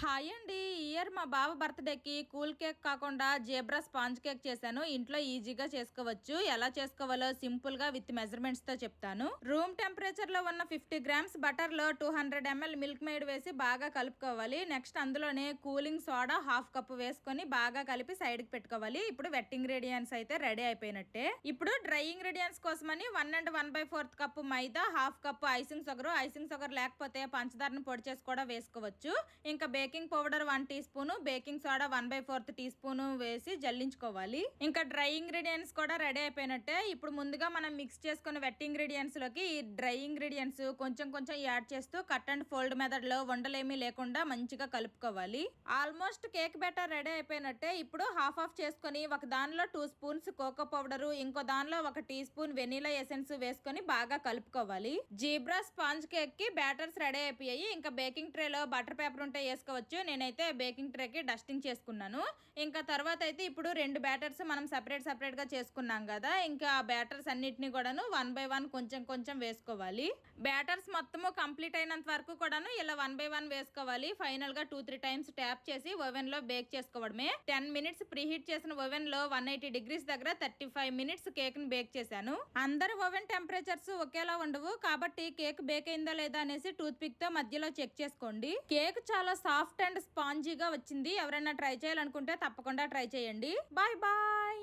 Hi అండి. Year మా బావ బర్త్డేకి కూల్ కేక్ కాకుండా జేబ్రా స్పాంజ్ కేక్ చేశాను. ఇంట్లో ఈజీగా చేసుకోవచ్చు. ఎలా చేసుకోవాలో సింపుల్గా విత్ మెజర్మెంట్స్తో చెప్తాను. రూమ్ టెంపరేచర్లో ఉన్న ఫిఫ్టీ గ్రామ్స్ బటర్లో two hundred ML milk made వేసి బాగా కలుపుకోవాలి. నెక్స్ట్ అందులోనే కూలింగ్ సోడా హాఫ్ కప్ వేసుకొని బాగా కలిపి సైడ్కి పెట్టుకోవాలి. ఇప్పుడు వెట్ ఇంగ్రీడియంట్స్ అయితే రెడీ అయిపోయినట్టే. ఇప్పుడు డ్రై ఇంగ్రీడియంట్స్ కోసమని one and one by fourth cup maida half cup icing sugar icing sugar లేకపోతే పంచదారను పొడి చేసి కూడా వేసుకోవచ్చు. ఇంకా baking powder one teaspoon baking soda one by fourth teaspoon వేసి జల్లించుకోవాలి. ఇంకా డ్రై ఇంగ్రీడియంట్స్ కూడా రెడీ అయిపోయినట్టే. ఇప్పుడు ముందుగా మనం మిక్స్ చేసుకున్న వెట్ ఇంగ్రీడియంట్స్లోకి ఈ డ్రై ఇంగ్రీడియంట్స్ కొంచెం కొంచెం యాడ్ చేస్తూ కట్ అండ్ ఫోల్డ్ మెథడ్లో వండలేమీ లేకుండా మంచిగా కలుపుకోవాలి. ఆల్మోస్ట్ కేక్ బెటర్ రెడీ అయిపోయినట్టే. ఇప్పుడు హాఫ్ ఆఫ్ చేసుకొని ఒక దానిలో టూ స్పూన్స్ కోకో పౌడర్ ఇంకో దానిలో ఒక టీ స్పూన్ వెనీలా ఎసెన్స్ వేసుకొని బాగా కలుపుకోవాలి. జీబ్రా స్పాంజ్ కేక్కి బ్యాటర్స్ రెడీ అయిపోయాయి. ఇంకా బేకింగ్ ట్రే లో బటర్ పేపర్ ఉంటే వేసుకోవచ్చు. నేనైతే బేకింగ్ ట్రేకి డస్టింగ్ చేసుకున్నాను. ఇంకా తర్వాత అయితే ఇప్పుడు రెండు బ్యాటర్స్ మనం సపరేట్ సపరేట్గా చేసుకున్నాం కదా. ఇంకా ఆ బ్యాటర్స్ అన్నిటిని కూడాను వన్ బై వన్ కొంచెం కొంచెం వేసుకోవాలి. బ్యాటర్స్ మొత్తము కంప్లీట్ అయినంత వరకు కూడాను ఇలా వన్ బై వన్ వేసుకోవాలి. ఫైనల్గా టూ త్రీ టైమ్స్ ట్యాప్ చేసి ఓవెన్లో బేక్ చేసుకోవడమే. టెన్ మినిట్స్ ప్రీ హీట్ చేసిన ఓవెన్లో వన్ ఎయిటీ డిగ్రీస్ దగ్గర థర్టీ ఫైవ్ మినిట్స్ కేక్ని బేక్ చేశాను. అందరు ఓవెన్ టెంపరేచర్స్ ఒకేలా ఉండవు. కాబట్టి కేక్ బేక్ అయిందో లేదా అనేసి టూత్ పిక్తో మధ్యలో చెక్ చేసుకోండి. కేక్ చాలా సాఫ్ట్ సాఫ్ట్ అండ్ స్పాంజీగా వచ్చింది. ఎవరైనా ట్రై చేయాలనుకుంటే తప్పకుండా ట్రై చేయండి. Bye bye.